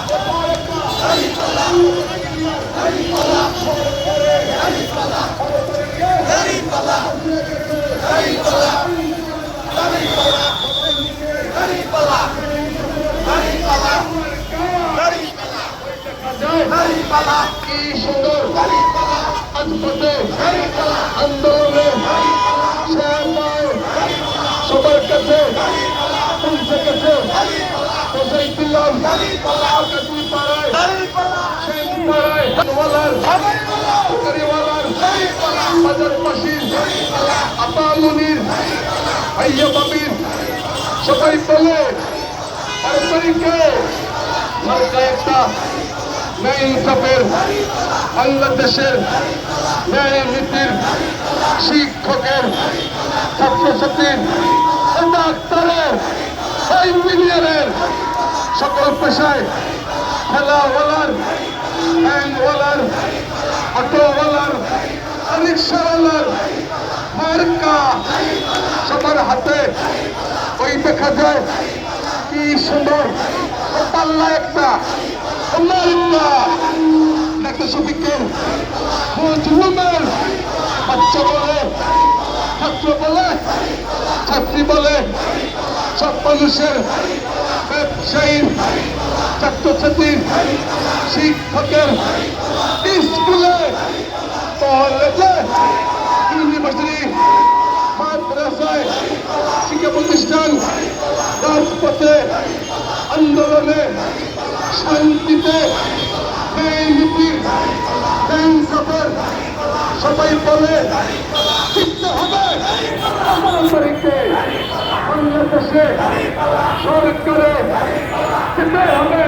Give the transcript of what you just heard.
কি সুন্দর পুলিশের কাছে পৌঁছাই দিলাম আকাশী পাড়ায় সেই সবাই বলে বাংলাদেশের ন্যায় নীতির শিক্ষকের ছাত্রছাত্রীর ডাক্তারের সকল পেশায় খেলাওয়ালার ব্যাংকওয়ালার অটোওয়ালার রিক্সাওয়ালার মার্কা, সবার হাতে ওই দেখা যায়। কি সুন্দর, পাল্লা একটা বলে, ছাত্র বলে, ছাত্রী বলে, সব মানুষের ব্যবসায়ীর ছাত্রছাত্রীর শিক্ষকের স্কুলে কলেজে ইউনিভার্সিটি মাদ্রাসায় শিক্ষা প্রতিষ্ঠান, রাজপথে আন্দোলনে শান্তিতে ন্যায় নীতির ব্যাংকের সবাই বলে শিখতে হবে। আমার দেশে সরকারে হবে